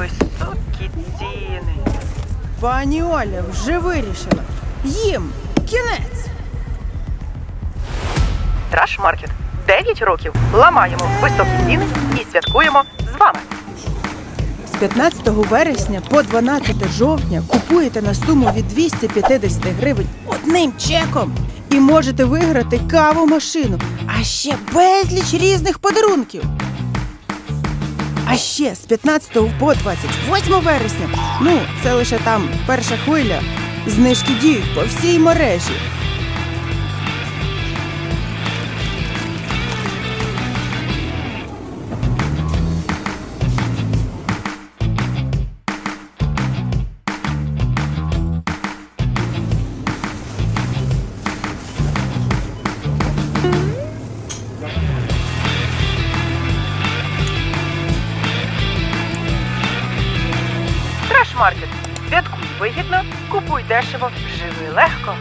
високі ціни. Пані Оля вже вирішила. Їм кінець. Траш Маркет. 9 років. Ламаємо високі ціни і святкуємо з вами. З 15 вересня по 12 жовтня купуєте на суму від 250 гривень одним чеком і можете виграти каву машину, а ще безліч різних подарунків. А ще з 15 по 28 вересня, ну це лише там перша хвиля, знижки діють по всій мережі. Маркет. Святкуй вигідно, купуй дешево, живи легко.